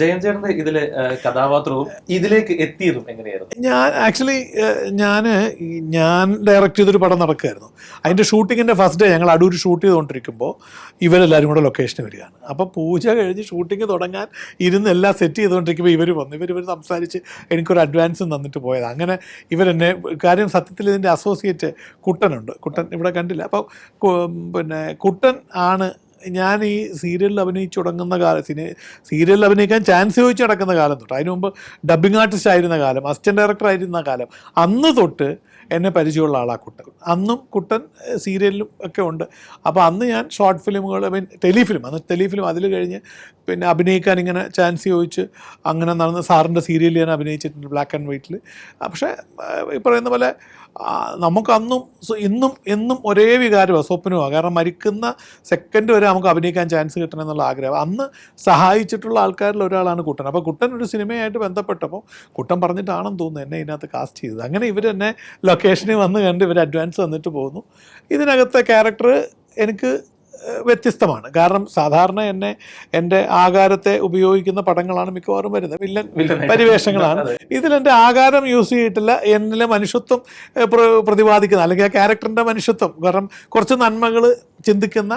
ജയൻ ചേട്ടന്റെ ഇതിലെ കഥാപാത്രവും ഇതിലേക്ക് എത്തിയതും എങ്ങനെയായിരുന്നു? ഞാൻ ആക്ച്വലി ഞാൻ ഞാൻ ഡയറക്റ്റ് ചെയ്തൊരു പടം നടക്കുമായിരുന്നു അതിന്റെ ഷൂട്ടിങ്ങിന്റെ ഫസ്റ്റ് ഡേ ഞങ്ങൾ അടൂർ ഷൂട്ട് ചെയ്തുകൊണ്ടിരിക്കുമ്പോൾ ഇവരെല്ലാവരും കൂടെ ലൊക്കേഷന് വരികയാണ്. അപ്പോൾ പൂജ കഴിഞ്ഞ് ഷൂട്ടിംഗ് തുടങ്ങാൻ ഇരുന്ന് എല്ലാം സെറ്റ് ചെയ്തുകൊണ്ടിരിക്കുമ്പോൾ ഇവർ വന്നു. ഇവർ ഇവർ സംസാരിച്ച് എനിക്കൊരു അഡ്വാൻസ് തന്നിട്ട് പോയത്. അങ്ങനെ ഇവരെന്നെ കാര്യം സത്യത്തിൽ ഇതിന്റെ അസോസിയേറ്റ് കുട്ടനുണ്ട്. കുട്ടൻ ഇവിടെ കണ്ടില്ല. അപ്പോൾ പിന്നെ കുട്ടൻ ആണ് ഞാൻ ഈ സീരിയലിൽ അഭിനയിച്ചു തുടങ്ങുന്ന കാലം സിനി സീരിയലിൽ അഭിനയിക്കാൻ ചാൻസ് ചോദിച്ചു നടക്കുന്ന കാലം തൊട്ട്. അതിനു മുമ്പ് ഡബ്ബിംഗ് ആർട്ടിസ്റ്റ് ആയിരുന്ന കാലം അസിസ്റ്റന്റ് ഡയറക്ടർ ആയിരുന്ന കാലം. അന്ന് തൊട്ട് എന്നെ പരിചയമുള്ള ആളാ കുട്ടൻ. അന്നും കുട്ടൻ സീരിയലിലും ഒക്കെ ഉണ്ട്. അപ്പോൾ അന്ന് ഞാൻ ഷോർട്ട് ഫിലിമുകൾ മീൻ ടെലിഫിലിം അന്ന് ടെലിഫിലിം അതിൽ കഴിഞ്ഞ് പിന്നെ അഭിനയിക്കാൻ ഇങ്ങനെ ചാൻസ് ചോദിച്ച് അങ്ങനെ നടന്ന് സാറിന്റെ സീരിയലിൽ ഞാൻ അഭിനയിച്ചിട്ടുണ്ട് ബ്ലാക്ക് ആൻഡ് വൈറ്റിൽ. പക്ഷേ ഈ പറയുന്ന പോലെ നമുക്കന്നും ഇന്നും എന്നും ഒരേ വികാരമാണ് സ്വപ്നമാണ് കാരണം മരിക്കുന്ന സെക്കൻഡ് വരെ നമുക്ക് അഭിനയിക്കാൻ ചാൻസ് കിട്ടണം എന്നുള്ള ആഗ്രഹം. അന്ന് സഹായിച്ചിട്ടുള്ള ആൾക്കാരിൽ ഒരാളാണ് കുട്ടൻ. അപ്പോൾ കുട്ടൻ ഒരു സിനിമയായിട്ട് ബന്ധപ്പെട്ടപ്പോൾ കുട്ടൻ പറഞ്ഞിട്ടാണെന്ന് തോന്നുന്നു എന്നെ ഇതിനകത്ത് കാസ്റ്റ് ചെയ്തത്. അങ്ങനെ ഇവർ എന്നെ ലൊക്കേഷനിൽ വന്ന് കണ്ട് ഇവർ അഡ്വാൻസ് തന്നിട്ട് പോകുന്നു. ഇതിനകത്തെ ക്യാരക്ടർ എനിക്ക് വ്യത്യസ്തമാണ്. കാരണം സാധാരണ എന്നെ എന്റെ ആകാരത്തെ ഉപയോഗിക്കുന്ന പടങ്ങളാണ് മിക്കവാറും വരുന്നത്. വില്ലൻ പരിവേഷങ്ങളാണ്. ഇതിലെന്റെ ഇതിൽ എന്റെ ആകാരം യൂസ് ചെയ്തിട്ടില്ല എന്നിലെ മനുഷ്യത്വം പ്രതിപാദിക്കുന്ന അല്ലെങ്കിൽ ആ ക്യാരക്ടറിന്റെ മനുഷ്യത്വം. കാരണം കുറച്ച് നന്മകൾ ചിന്തിക്കുന്ന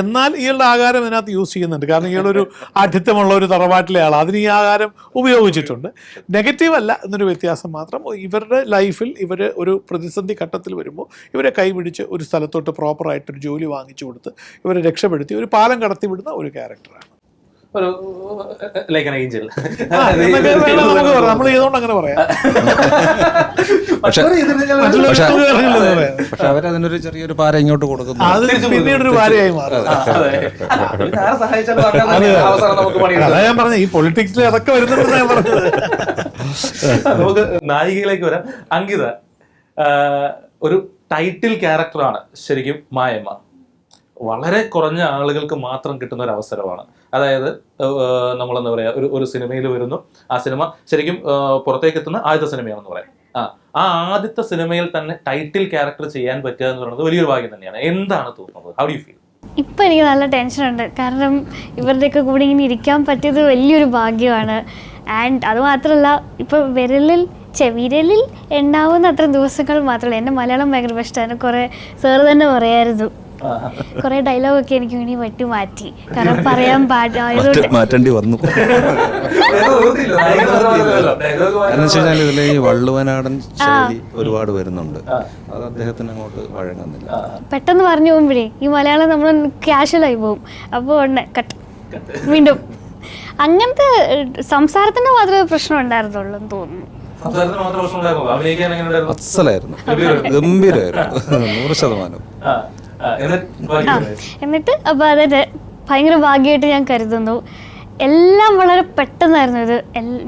എന്നാൽ ഇയാളുടെ ആകാരം ഇതിനകത്ത് യൂസ് ചെയ്യുന്നുണ്ട്. കാരണം ഇയാളൊരു ആഠിത്യമുള്ള ഒരു തറവാട്ടിലെ ആൾ അതിന് ഈ ആകാരം ഉപയോഗിച്ചിട്ടുണ്ട്. നെഗറ്റീവ് അല്ല എന്നൊരു വ്യത്യാസം മാത്രം. ഇവരുടെ ലൈഫിൽ ഇവർ ഒരു പ്രതിസന്ധി ഘട്ടത്തിൽ വരുമ്പോൾ ഇവരെ കൈപിടിച്ച് ഒരു സ്ഥലത്തോട്ട് പ്രോപ്പറായിട്ടൊരു ജോലി വാങ്ങിച്ചു കൊടുത്ത് ഇവരെ രക്ഷപ്പെടുത്തി ഒരു പാലം കടത്തി വിടുന്ന ഒരു ക്യാരക്ടറാണ്. ഒരു ലൈക്ക് ഏഞ്ചൽ നമ്മൾ ചെയ്തുകൊണ്ട് അങ്ങനെ പറയാം. പക്ഷെ അവരതിനൊരു ചെറിയൊരു പാര ഇങ്ങോട്ട് കൊടുക്കുന്നു. അത് പിന്നീട് ഒരു ഭാര്യയായി മാറും. അതാ ഞാൻ പറഞ്ഞ ഈ പൊളിറ്റിക്സിൽ അതൊക്കെ വരുന്നുണ്ടെന്ന് ഞാൻ പറഞ്ഞത്. നമുക്ക് നായികയിലേക്ക് വരാം. അങ്കിത ഒരു ടൈറ്റിൽ ക്യാരക്ടറാണ് ശരിക്കും മായമ്മ. വളരെ കുറഞ്ഞ ആളുകൾക്ക് മാത്രം കിട്ടുന്ന ഒരു അവസരമാണ്. അതായത് നമ്മളെന്താ പറയുക ഒരു ഒരു സിനിമയിൽ വരുന്നു. ആ സിനിമ ശരിക്കും പുറത്തേക്ക് എത്തുന്ന ആദ്യത്തെ സിനിമയാണെന്ന് പറയാം. ആ ആ ആദ്യത്തെ സിനിമയിൽ തന്നെ ടൈറ്റിൽ ക്യാരക്ടർ ചെയ്യാൻ പറ്റുക എന്ന് പറയുന്നത് വലിയൊരു ഭാഗ്യം തന്നെയാണ്. എന്താണ് തോന്നുന്നത്? ഹൗ ഡു ഫീൽ ഇപ്പം എനിക്ക് നല്ല ടെൻഷൻ ഉണ്ട്. കാരണം ഇവരുടെയൊക്കെ കൂടെ ഇങ്ങനെ ഇരിക്കാൻ പറ്റിയത് വലിയൊരു ഭാഗ്യമാണ്. ആൻഡ് അത് മാത്രമല്ല ഇപ്പോൾ വിരലിൽ ചെവിരലിൽ ഉണ്ടാവുന്ന അത്ര ദിവസങ്ങൾ മാത്രമല്ല. എന്റെ മലയാളം ഭയങ്കര ഇഷ്ടമാണ്. കുറേ സാറ് തന്നെ പറയായിരുന്നു. കുറേ ഡയലോഗൊക്കെ എനിക്ക് ഇനി വെട്ടി മാറ്റി. കാരണം പറയാൻ മാറ്റേണ്ടി വന്നു. കാരണം വെച്ച് കഴിഞ്ഞാൽ ഇതിൽ ഈ വള്ളുവനാടൻ ശൈലി ഒരുപാട് വരുന്നുണ്ട്. അത് അദ്ദേഹത്തിന് അങ്ങോട്ട് വഴങ്ങുന്നില്ല. പെട്ടെന്ന് പറഞ്ഞു പോകുമ്പോഴേ ഈ മലയാളം നമ്മൾ ക്യാഷ്വലായി പോകും. അപ്പോൾ ഉടനെ കട്ട് വീണ്ടും. അങ്ങനത്തെ സംസാരത്തിന്റെ മാത്രമേ പ്രശ്നം ഉണ്ടായിരുന്നുള്ളൂ എന്ന് തോന്നുന്നു. അസലായിരുന്നു. ഗംഭീരമായിരുന്നു. നൂറ് ശതമാനം. എന്നിട്ട് അപ്പൊ അപ്പോൾ അതെ ഭയങ്കര ഭാഗ്യമായിട്ട് ഞാൻ കരുതുന്നു. എല്ലാം വളരെ പെട്ടെന്നായിരുന്നു ഇത്.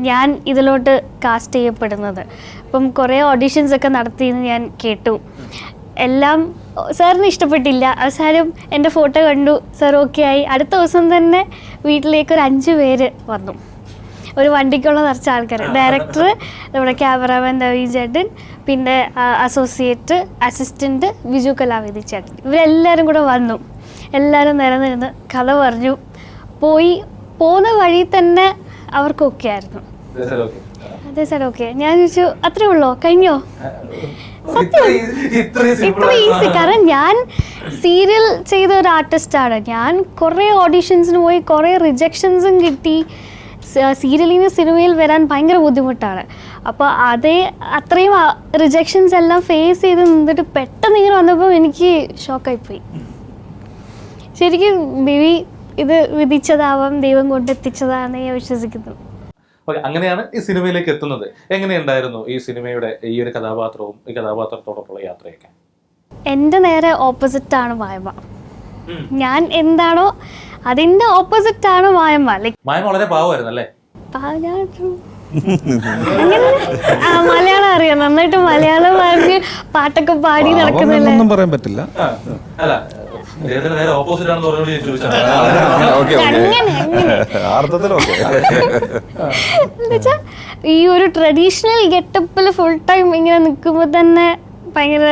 ഞാൻ ഇതിലോട്ട് കാസ്റ്റ് ചെയ്യപ്പെടുന്നത്. അപ്പം കുറേ ഓഡീഷൻസ് ഒക്കെ നടത്തിയെന്ന് ഞാൻ കേട്ടു. എല്ലാം സാറിന് ഇഷ്ടപ്പെട്ടില്ല. അവസാനം എന്റെ ഫോട്ടോ കണ്ടു. സാർ ഓക്കെ ആയി. അടുത്ത ദിവസം തന്നെ വീട്ടിലേക്ക് ഒരു അഞ്ച് പേര് വന്നു. ഒരു വണ്ടിക്കുള്ള നിറച്ച ആൾക്കാർ ഡയറക്ടർ നമ്മുടെ ക്യാമറാമാൻ രവി ചേട്ടൻ പിന്നെ അസോസിയേറ്റ് അസിസ്റ്റന്റ് വിജു കലാവേദി ചേട്ടൻ. ഇവരെല്ലാവരും കൂടെ വന്നു. എല്ലാവരും നിരന്നിരുന്ന് കഥ പറഞ്ഞു. പോയി പോകുന്ന വഴി തന്നെ അവർക്കൊക്കെ ആയിരുന്നു. അതെ സാർ ഓക്കെ. ഞാൻ ചോദിച്ചു അത്രേ ഉള്ളോ? കഴിഞ്ഞോ? സത്യം? ഇത്ര ഈസി കാരണം ഞാൻ സീരിയൽ ചെയ്ത ഒരു ആർട്ടിസ്റ്റാണ് ഞാൻ കുറേ ഓഡീഷൻസിന് പോയി കുറേ റിജക്ഷൻസും കിട്ടി. സീരിയലിൽ നിന്ന് സിനിമയിൽ വരാൻ ഭയങ്കര ബുദ്ധിമുട്ടാണ്. അപ്പോൾ അതേ അത്രയും റിജക്ഷൻസ് എല്ലാം ഫേസ് ചെയ്ത് നിന്നിട്ട് പെട്ടെന്ന് ഇങ്ങനെ വന്നപ്പോൾ എനിക്ക് ഷോക്കായിപ്പോയി. ശരിക്കും ബേബി ഇത് വിധിച്ചതാവാം ദൈവം കൊണ്ടെത്തിച്ചതാണ് ഞാൻ വിശ്വസിക്കുന്നു. ഓക്കെ അങ്ങനെയാണ് ഈ സിനിമയിലേക്ക് എത്തുന്നത്. എങ്ങനെയുണ്ടായിരുന്നു ഈ സിനിമയുടെ ഈ ഒരു കഥാപാത്രവും ഈ കഥാപാത്രത്തോടൊപ്പമുള്ള യാത്രയൊക്കെ? എന്റെ നേരെ ഓപ്പോസിറ്റാണ് വായ്പ ഞാൻ എന്താണോ അതിന്റെ ഓപ്പോസിറ്റ് മായമ്മ. ലൈക്ക് മായം വളരെ പാവമായിരുന്നു അല്ലേ? മലയാളം അറിയാം. നന്നായിട്ട് മലയാളം പറഞ്ഞ് പാട്ടൊക്കെ പാടി നടക്കുന്നില്ല? ഒന്നും പറയാൻ പറ്റില്ല. അല്ല നേരെ ഓപ്പോസിറ്റ് ആണെന്ന് അർത്ഥത്തിലൊക്കെ എന്നുവെച്ചാ ഈ ഒരു ട്രഡീഷണൽ ഗെറ്റപ്പിൽ ഫുൾ ടൈം ഇങ്ങനെ നിൽക്കുമ്പോൾ തന്നെ ഭയങ്കര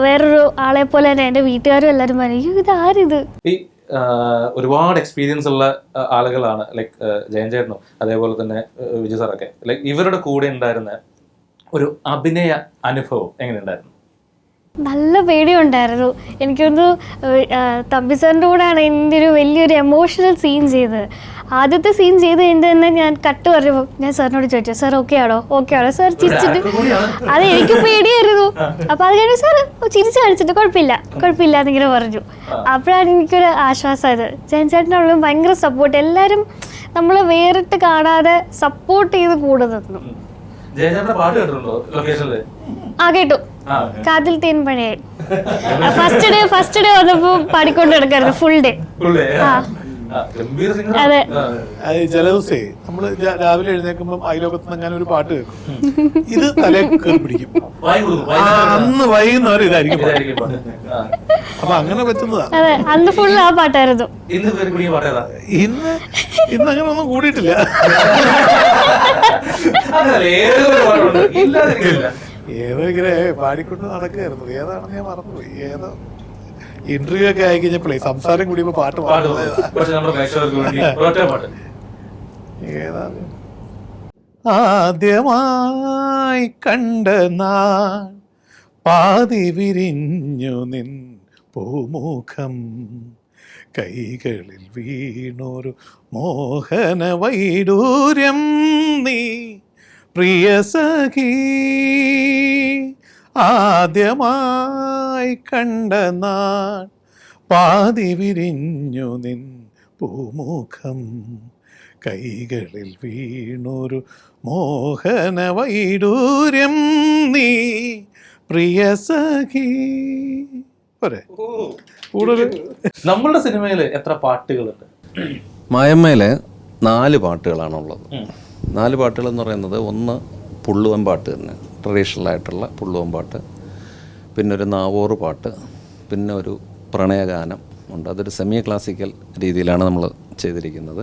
വേറൊരു ആളെ പോലെ തന്നെ എന്റെ വീട്ടുകാരും എല്ലാരും പറയും "അയ്യോ, ഇത് ആരിത് ഒരുപാട് എക്സ്പീരിയൻസ് ഉള്ള ആളുകളാണ് ലൈക് ജയൻ ചേട്ടനും അതേപോലെ തന്നെ വിജയ് സാറൊക്കെ. ലൈക് ഇവരുടെ കൂടെ ഉണ്ടായിരുന്ന ഒരു അഭിനയ അനുഭവം എങ്ങനെയുണ്ടായിരുന്നു? നല്ല പേടിയുണ്ടായിരുന്നു. എനിക്കൊന്ന് തമ്പി സാറിന്റെ കൂടെയാണ് എന്റെ ഒരു വലിയൊരു എമോഷണൽ സീൻ ചെയ്തത്. ആദ്യത്തെ സീൻ ചെയ്ത് കഴിഞ്ഞിട്ട് തന്നെ ഞാൻ കട്ട് പറഞ്ഞപ്പോൾ ഞാൻ സാറിനോട് ചോദിച്ചു സാർ ഓക്കെ ആണോ? ഓക്കെ ആണോ? സാർ ചിരിച്ചിട്ട് അത് എനിക്ക് പേടിയായിരുന്നു. അപ്പോൾ അത് കഴിഞ്ഞ് സാർ ചിരിച്ച് കാണിച്ചിട്ട് കുഴപ്പമില്ല. കുഴപ്പമില്ല എന്നിങ്ങനെ പറഞ്ഞു. അപ്പോഴാണ് എനിക്കൊരു ആശ്വാസമായത് ജയൻ ചേട്ടനുള്ള ഭയങ്കര സപ്പോർട്ട് എല്ലാരും നമ്മൾ വേറിട്ട് കാണാതെ സപ്പോർട്ട് ചെയ്ത് കൂടെ നിന്നു ആ കേട്ടു. കാതിൽ തേൻ പഴയ ഫസ്റ്റ് ഡേ ഫസ്റ്റ് ഡേ വന്നപ്പോ പാടിക്കൊണ്ട് കിടക്കായിരുന്നു ഫുൾ ഡേ ആ. അതെ. ചില ദിവസേ നമ്മൾ രാവിലെ എഴുന്നേൽക്കുമ്പോൾ അയലോകത്ത് നിന്ന് അങ്ങനെ ഒരു പാട്ട് കേൾക്കും. ഇത് തലേ കയറി പിടിക്കും. അന്ന് വൈകുന്നേരം ഇതായിരിക്കും. അപ്പൊ അങ്ങനെ പറ്റുന്നതാണ് അതെ അന്ന് ഫുൾ ആ പാട്ടായിരുന്നു. ഇന്ന് ഇന്ന് ഇന്ന് അങ്ങനെ ഒന്നും കൂടിയിട്ടില്ല. ഏതോ ഇങ്ങനെ പാടിക്കൊണ്ട് നടക്കായിരുന്നു ഏതാണെന്ന് ഞാൻ മറന്നുപോയി. ഏതോ ഇന്റർവ്യൂ ഒക്കെ ആയി കഴിഞ്ഞപ്പോഴേ സംസാരം കൂടിയപ്പോ പാട്ട് പാടുന്നത്. ആദ്യമായി കണ്ട നാൾ പാതി വിരിഞ്ഞു നിൻ പൂമുഖം. കൈകളിൽ വീണൊരു മോഹന വൈഡൂര്യം നീ പ്രിയ സഖി. ആദ്യമായി കണ്ട നാൾ. പാതി വിരിഞ്ഞു നിൻ പൂമുഖം. കൈകളിൽ വീണൊരു മോഹന വൈഡൂര്യം നീ. പ്രിയ സഖി. പോരെ. കൂടുതൽ? നമ്മളുടെ സിനിമയിൽ എത്ര പാട്ടുകളുണ്ട്? മായമ്മയിലെ നാല് പാട്ടുകളാണുള്ളത്. നാല് പാട്ടുകൾ എന്ന് പറയുന്നത് ഒന്ന് പുള്ളുവൻ പാട്ട് തന്നെ. ട്രഡീഷണൽ ആയിട്ടുള്ള പുള്ളുവൻ പാട്ട് പിന്നെ ഒരു നാവോറ് പാട്ട് പിന്നെ ഒരു പ്രണയഗാനം ഉണ്ട്. അതൊരു സെമി ക്ലാസിക്കൽ രീതിയിലാണ് നമ്മൾ ചെയ്തിരിക്കുന്നത്.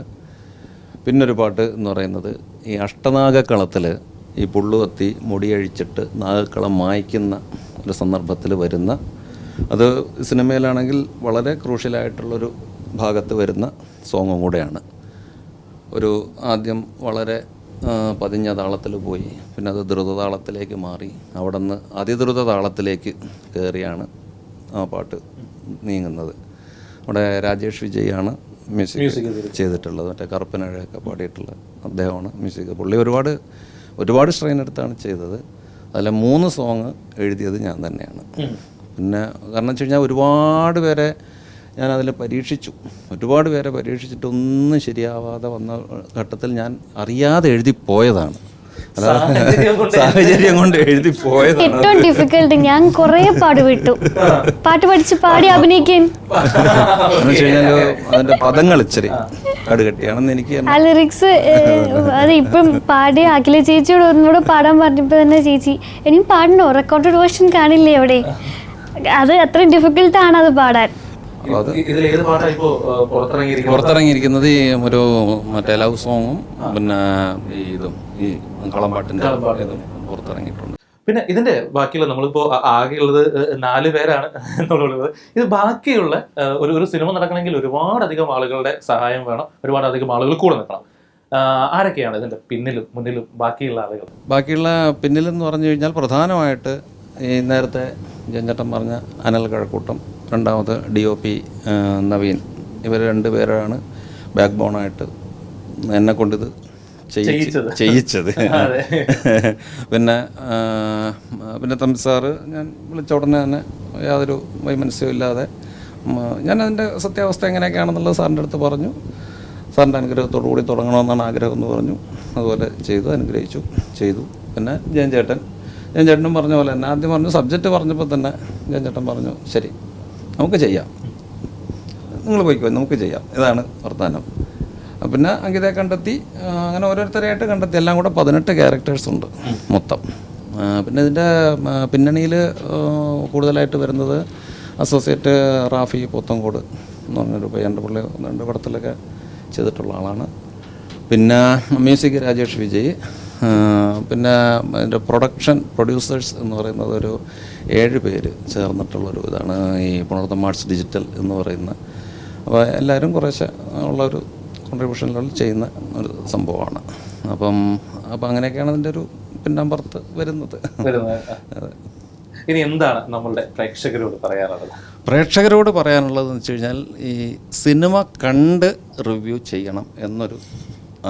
പിന്നൊരു പാട്ട് എന്ന് പറയുന്നത് ഈ അഷ്ടനാഗക്കളത്തിൽ ഈ പുള്ളുവത്തി മുടിയഴിച്ചിട്ട് നാഗക്കളം മായ്ക്കുന്ന ഒരു സന്ദർഭത്തിൽ വരുന്ന അത് സിനിമയിലാണെങ്കിൽ വളരെ ക്രൂഷ്യലായിട്ടുള്ളൊരു ഭാഗത്ത് വരുന്ന സോങ്ങും കൂടെയാണ്. ഒരു ആദ്യം വളരെ പതിഞ്ഞ താളത്തിൽ പോയി. പിന്നെ അത് ദ്രുതതാളത്തിലേക്ക് മാറി. അവിടെ നിന്ന് അതിദ്രുത താളത്തിലേക്ക് കയറിയാണ് ആ പാട്ട് നീങ്ങുന്നത്. അവിടെ രാജേഷ് വിജയാണ് മ്യൂസിക് ചെയ്തിട്ടുള്ളത്. മറ്റേ കറുപ്പനഴയൊക്കെ പാടിയിട്ടുള്ള അദ്ദേഹമാണ് മ്യൂസിക്. പുള്ളി ഒരുപാട് ഒരുപാട് സ്ട്രെയിൻ എടുത്താണ് ചെയ്തത്. അതിലെ മൂന്ന് സോങ് എഴുതിയത് ഞാൻ തന്നെയാണ്. പിന്നെ കാരണം വെച്ച് കഴിഞ്ഞാൽ ഒരുപാട് പേരെ ഞാൻ അതിൽ പരീക്ഷിച്ചു. ഒരുപാട് പേരെ പരീക്ഷിച്ചിട്ടൊന്നും ശരിയാവാതെ വന്ന ഘട്ടത്തിൽ ഞാൻ അറിയാതെ എഴുതി പോയതാണ്. സാഹചര്യം കൊണ്ട് എഴുതി പോയതാണ്. ഏറ്റവും ഡിഫിക്കൽട്ട് ഞാൻ കുറേ പാട് വിട്ടു. പാട്ട് പഠിച്ച് പാടി അഭിനയിക്കാൻ. അതിന്റെ പദങ്ങൾ ഇച്ചിരി കടുകട്ടിയാണെന്ന് എനിക്ക് ആ ലിറിക്സ് അത് ഇപ്പം പാടി അഖില ചേച്ചിയോട് ഒന്നുകൂടെ പാടാൻ പറഞ്ഞപ്പോ തന്നെ ചേച്ചി ഇനിയും പാടണോ? റെക്കോർഡഡ് വേർഷൻ കാണില്ലേ അവിടെ? അത് അത്ര ഡിഫിക്കൽട്ടാണ് അത് പാടാൻ. പുറത്തിറങ്ങിയിരിക്കുന്നത്? ഒരു മറ്റേ ലവ് സോങ്ങും പിന്നെ ഈ ഇതും ഈ കളമ്പാട്ടിന്റെ ഇതും പുറത്തിറങ്ങിയിട്ടുണ്ട്. പിന്നെ ഇതിന്റെ ബാക്കിയുള്ള നമ്മളിപ്പോ ആകെയുള്ളത് നാല് പേരാണ് എന്നുള്ളത്. ഇത് ബാക്കിയുള്ള ഒരു ഒരു സിനിമ നടക്കണമെങ്കിൽ ഒരുപാട് അധികം ആളുകളുടെ സഹായം വേണം. ഒരുപാട് അധികം ആളുകൾ കൂടെ നിൽക്കണം. ആരൊക്കെയാണ് ഇതിന്റെ പിന്നിലും മുന്നിലും ബാക്കിയുള്ള ആളുകൾ? ബാക്കിയുള്ള പിന്നിലെന്ന് പറഞ്ഞു കഴിഞ്ഞാൽ പ്രധാനമായിട്ട് ഈ നേരത്തെ ജഞ്ചട്ടം പറഞ്ഞ അനൽ കഴക്കൂട്ടം രണ്ടാമത് ഡി ഒ പി നവീൻ. ഇവർ രണ്ടുപേരാണ് ബാക്ക് ബോണായിട്ട് എന്നെ കൊണ്ടിത് ചെയ്യിച്ച് ചെയ്യിച്ചത്. പിന്നെ പിന്നെ തമ്പി സാറ് ഞാൻ വിളിച്ച ഉടനെ തന്നെ യാതൊരു വൈമനസ്യവും ഇല്ലാതെ ഞാൻ അതിന്റെ സത്യാവസ്ഥ എങ്ങനെയൊക്കെയാണെന്നുള്ളത് സാറിന്റെ അടുത്ത് പറഞ്ഞു. സാറിന്റെ അനുഗ്രഹത്തോടു കൂടി തുടങ്ങണമെന്നാണ് ആഗ്രഹം എന്ന് പറഞ്ഞു. അതുപോലെ ചെയ്തു അനുഗ്രഹിച്ചു ചെയ്തു. പിന്നെ ജയൻ ചേട്ടൻ. ജയൻ ചേട്ടനും പറഞ്ഞ പോലെ തന്നെ ആദ്യം പറഞ്ഞു സബ്ജക്റ്റ് പറഞ്ഞപ്പോൾ തന്നെ ജയൻ ചേട്ടൻ പറഞ്ഞു ശരി നമുക്ക് ചെയ്യാം. നിങ്ങൾ പോയിക്കോ നമുക്ക് ചെയ്യാം. ഇതാണ് വർത്തമാനം. പിന്നെ അങ്കിതയെ കണ്ടെത്തി അങ്ങനെ ഓരോരുത്തരെയായിട്ട് കണ്ടെത്തി. എല്ലാം കൂടെ പതിനെട്ട് ക്യാരക്ടേഴ്സ് ഉണ്ട് മൊത്തം. പിന്നെ ഇതിന്റെ പിന്നണിയിൽ കൂടുതലായിട്ട് വരുന്നത് അസോസിയേറ്റ് റാഫി പോത്തങ്കോട് എന്ന് പറഞ്ഞൊരു പയ്യന്റെ പുള്ളി രണ്ട് പടത്തിലൊക്കെ ചെയ്തിട്ടുള്ള ആളാണ്. പിന്നെ മ്യൂസിക് രാജേഷ് വിജയ് പിന്നെ അതിന്റെ പ്രൊഡക്ഷൻ പ്രൊഡ്യൂസേഴ്സ് എന്ന് പറയുന്നത് ഒരു ഏഴ് പേര് ചേർന്നിട്ടുള്ളൊരു ഇതാണ് ഈ പുണർത്തം ആർട്സ് ഡിജിറ്റൽ എന്ന് പറയുന്ന. അപ്പോൾ എല്ലാവരും കുറേശ്ശെ ഉള്ളൊരു കോൺട്രിബ്യൂഷനിലുള്ള ചെയ്യുന്ന ഒരു സംഭവമാണ്. അപ്പം അപ്പം അങ്ങനെയൊക്കെയാണ് അതിന്റെ ഒരു പിന്നമ്പുറത്ത് വരുന്നത്. ഇനി എന്താണ് നമ്മളുടെ പ്രേക്ഷകരോട് പറയാനുള്ളത്? പ്രേക്ഷകരോട് പറയാനുള്ളതെന്ന് വെച്ച് കഴിഞ്ഞാൽ ഈ സിനിമ കണ്ട് റിവ്യൂ ചെയ്യണം എന്നൊരു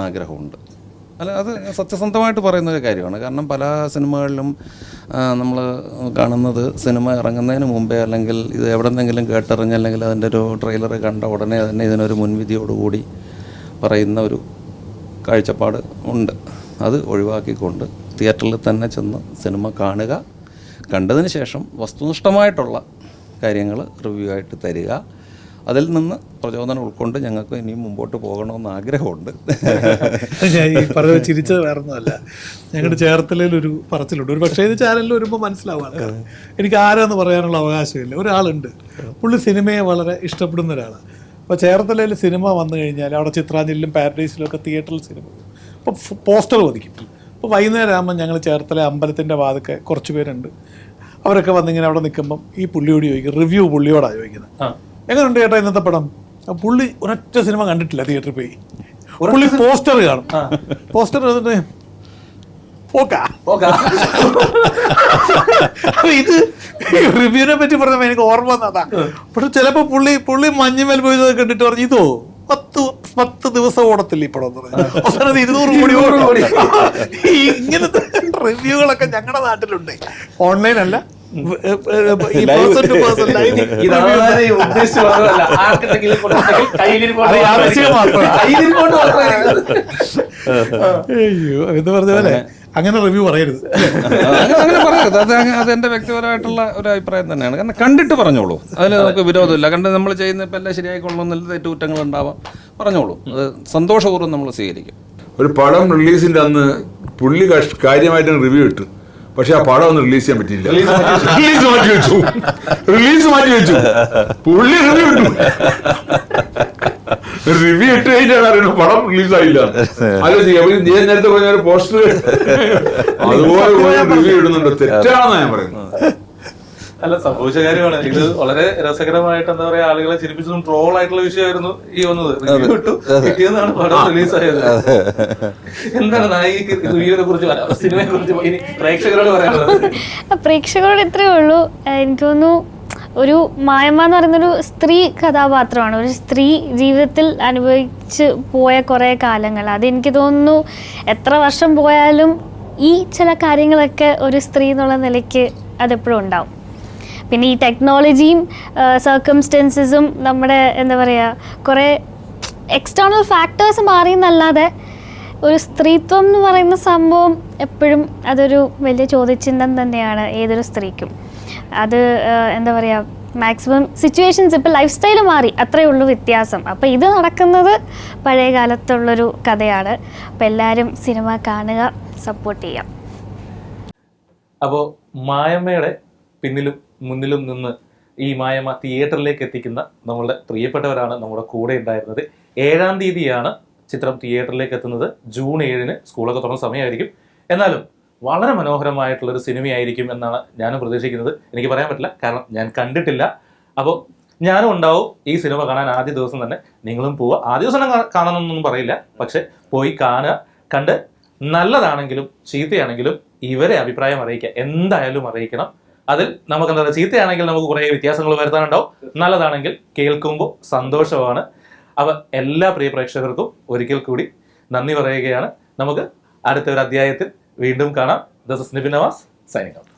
ആഗ്രഹമുണ്ട്. അല്ല അത് സത്യസന്ധമായിട്ട് പറയുന്ന ഒരു കാര്യമാണ്. കാരണം പല സിനിമകളിലും നമ്മൾ കാണുന്നത് സിനിമ ഇറങ്ങുന്നതിന് മുമ്പേ അല്ലെങ്കിൽ ഇത് എവിടെ നിന്നെങ്കിലും കേട്ടറിഞ്ഞ് അല്ലെങ്കിൽ അതിന്റെ ഒരു ട്രെയിലർ കണ്ട ഉടനെ തന്നെ ഇതിനൊരു മുൻവിധിയോടുകൂടി പറയുന്ന ഒരു കാഴ്ചപ്പാട് ഉണ്ട്. അത് ഒഴിവാക്കിക്കൊണ്ട് തിയേറ്ററിൽ തന്നെ ചെന്ന് സിനിമ കാണുക കണ്ടതിന് ശേഷം വസ്തുനിഷ്ഠമായിട്ടുള്ള കാര്യങ്ങൾ റിവ്യൂ ആയിട്ട് തരിക അതിൽ നിന്ന് പ്രചോദനം ഉൾക്കൊണ്ട് ഞങ്ങൾക്ക് ഇനിയും മുമ്പോട്ട് പോകണമെന്ന് ആഗ്രഹമുണ്ട്. ഞാൻ ഈ പറഞ്ഞ ചിരിച്ചത് വേറൊന്നുമല്ല. ഞങ്ങളുടെ ചേർത്തലയിൽ ഒരു പറച്ചിലുണ്ട്. ഒരു പക്ഷേ ഇത് ചാനലിൽ വരുമ്പോൾ മനസ്സിലാവും ആൾക്കാർ. എനിക്ക് ആരാന്ന് പറയാനുള്ള അവകാശമില്ല. ഒരാളുണ്ട്. പുള്ളി സിനിമയെ വളരെ ഇഷ്ടപ്പെടുന്ന ഒരാളാണ്. അപ്പോൾ ചേർത്തലയിൽ സിനിമ വന്നു കഴിഞ്ഞാൽ അവിടെ ചിത്രാഞ്ജലിയിലും പാരഡൈസിലും ഒക്കെ തിയേറ്ററിൽ സിനിമ അപ്പോൾ പോസ്റ്റർ വധിക്കും അപ്പോൾ വൈകുന്നേരം ആകുമ്പോൾ ഞങ്ങൾ ചേർത്തല അമ്പലത്തിന്റെ വാതൊക്കെ കുറച്ച് പേരുണ്ട്. അവരൊക്കെ വന്നിങ്ങനെ അവിടെ നിൽക്കുമ്പം ഈ പുള്ളിയോട് ചോദിക്കും. റിവ്യൂ പുള്ളിയോടാണ് ചോദിക്കുന്നത്. ആ. എങ്ങനെയുണ്ട് ചേട്ടാ ഇന്നത്തെ പടം? പുള്ളി ഒരൊറ്റ സിനിമ കണ്ടിട്ടില്ല തിയേറ്ററിൽ പോയി. പുള്ളി പോസ്റ്റർ കാണും. പോസ്റ്റർ എന്നിട്ട് ഇത് റിവ്യൂനെ പറ്റി പറഞ്ഞപ്പോ എനിക്ക് ഓർമ്മ വന്നതാ. പക്ഷെ ചിലപ്പോ പുള്ളി പുള്ളി മഞ്ഞുമേൽ പോയി കണ്ടിട്ട് പറഞ്ഞു ഇതോ പത്ത് പത്ത് ദിവസം ഓടത്തില്ല ഈ പടം എന്ന് ഇരുന്നൂറ് കോടി ഓടി. ഇങ്ങനത്തെ റിവ്യൂകളൊക്കെ ഞങ്ങളുടെ നാട്ടിലുണ്ട്. ഓൺലൈൻ അല്ല അയ്യോ എന്ന് പറഞ്ഞ പോലെ അങ്ങനെ. റിവ്യൂ പറയരുത്. അങ്ങനെ പറയരുത്. അത് അത് എന്റെ വ്യക്തിപരമായിട്ടുള്ള ഒരു അഭിപ്രായം തന്നെയാണ്. കാരണം കണ്ടിട്ട് പറഞ്ഞോളൂ. അതിൽ നമുക്ക് വിരോധമില്ല. കണ്ട് നമ്മൾ ചെയ്യുന്ന ഇപ്പം എല്ലാം ശരിയായിക്കൊള്ളണമെന്നില്ല തെറ്റുകുറ്റങ്ങൾ ഉണ്ടാവാം പറഞ്ഞോളൂ. അത് സന്തോഷപൂർവം നമ്മൾ സ്വീകരിക്കും. ഒരു പടം റിലീസിന്റെ അന്ന് പുള്ളി കാര്യമായിട്ട് റിവ്യൂ ഇട്ടു. പക്ഷെ ആ പടം ഒന്നും റിലീസ് ചെയ്യാൻ പറ്റിയില്ല. റിലീസ് മാറ്റി വെച്ചു. റിലീസ് മാറ്റി വെച്ചു. പുള്ളി റിവ്യൂ ഇട്ടു. റിവ്യൂ ഇട്ട് കഴിഞ്ഞാണ് അറിയണം പടം റിലീസ് ആയില്ല. അപ്പൊ ഞാൻ നേരത്തെ പറഞ്ഞ പോസ്റ്റർ അതുപോലെ റിവ്യൂ ഇടുന്നുണ്ട്. തെറ്റാണെന്നാണ് ഞാൻ പറയുന്നത്. അല്ല സംഭവിച്ച കാര്യമാണ്. ഇത് വളരെ രസകരമായിട്ട് എന്താ പറയാ ആളുകളെ ചിരിപ്പിച്ചതും ട്രോൾ ആയിട്ടുള്ള വിഷയമായിരുന്നു ഈ വന്നത്. കിട്ടു കിട്ടിയെന്നാണ് പടം റിലീസായത്. എന്താണ് നായികക്ക് റിവ്യൂവിനെ കുറിച്ച് പറയാ- സിനിമയെ കുറിച്ച് ഇനി പ്രേക്ഷകരോട് പറയാനുള്ളത്? പ്രേക്ഷകരോട് ഇത്രയേ ഉള്ളൂ. എനിക്ക് തോന്നുന്നു ഒരു മായമ്മ എന്ന് പറയുന്നൊരു സ്ത്രീ കഥാപാത്രമാണ്. ഒരു സ്ത്രീ ജീവിതത്തിൽ അനുഭവിച്ച് പോയ കുറേ കാലങ്ങൾ. അതെനിക്ക് തോന്നുന്നു എത്ര വർഷം പോയാലും ഈ ചില കാര്യങ്ങളൊക്കെ ഒരു സ്ത്രീ എന്നുള്ള നിലയ്ക്ക് അതെപ്പോഴും ഉണ്ടാവും. പിന്നെ ഈ ടെക്നോളജിയും സർക്കംസ്റ്റൻസസും നമ്മുടെ എന്താ പറയുക കുറേ എക്സ്റ്റേണൽ ഫാക്ടേഴ്സ് മാറി എന്നല്ലാതെ ഒരു സ്ത്രീത്വം എന്ന് പറയുന്ന സംഭവം എപ്പോഴും അതൊരു വലിയ ചോദ്യചിഹ്നം തന്നെയാണ് ഏതൊരു സ്ത്രീക്കും. അത് എന്താ പറയുക മാക്സിമം സിറ്റുവേഷൻസ് ഇപ്പോൾ ലൈഫ് സ്റ്റൈൽ മാറി അത്രയേ ഉള്ളൂ വ്യത്യാസം. അപ്പോൾ ഇത് നടക്കുന്നത് പഴയ കാലത്തുള്ളൊരു കഥയാണ്. അപ്പോൾ എല്ലാവരും സിനിമ കാണുക സപ്പോർട്ട് ചെയ്യാം. അപ്പോൾ മായമ്മയുടെ പിന്നിലും മുന്നിലും നിന്ന് ഈ മായമ്മ തിയേറ്ററിലേക്ക് എത്തിക്കുന്ന നമ്മളുടെ പ്രിയപ്പെട്ടവരാണ് നമ്മുടെ കൂടെ ഉണ്ടായിരുന്നത്. ഏഴാം തീയതിയാണ് ചിത്രം തിയേറ്ററിലേക്ക് എത്തുന്നത്. ജൂൺ ഏഴിന് സ്കൂളൊക്കെ തുറന്ന സമയമായിരിക്കും. എന്നാലും വളരെ മനോഹരമായിട്ടുള്ളൊരു സിനിമയായിരിക്കും എന്നാണ് ഞാനും പ്രതീക്ഷിക്കുന്നത്. എനിക്ക് പറയാൻ പറ്റില്ല. കാരണം ഞാൻ കണ്ടിട്ടില്ല. അപ്പോൾ ഞാനും ഉണ്ടാവും. ഈ സിനിമ കാണാൻ ആദ്യ ദിവസം തന്നെ നിങ്ങളും പോവുക. ആദ്യ ദിവസം കാണണമെന്നൊന്നും പറയില്ല. പക്ഷെ പോയി കാണുക കണ്ട് നല്ലതാണെങ്കിലും ചീത്തയാണെങ്കിലും ഇവരെ അഭിപ്രായം അറിയിക്കുക. എന്തായാലും അറിയിക്കണം. അതിൽ നമുക്ക് എന്താ ചീത്തയാണെങ്കിൽ നമുക്ക് കുറേ വ്യത്യാസങ്ങൾ വരുത്താനുണ്ടാവും. നല്ലതാണെങ്കിൽ കേൾക്കുമ്പോൾ സന്തോഷമാണ്. അവ എല്ലാ പ്രിയ പ്രേക്ഷകർക്കും ഒരിക്കൽ കൂടി നന്ദി പറയുകയാണ്. നമുക്ക് അടുത്ത ഒരു അധ്യായത്തിൽ വീണ്ടും കാണാം. This is Nibin Navas സൈനികം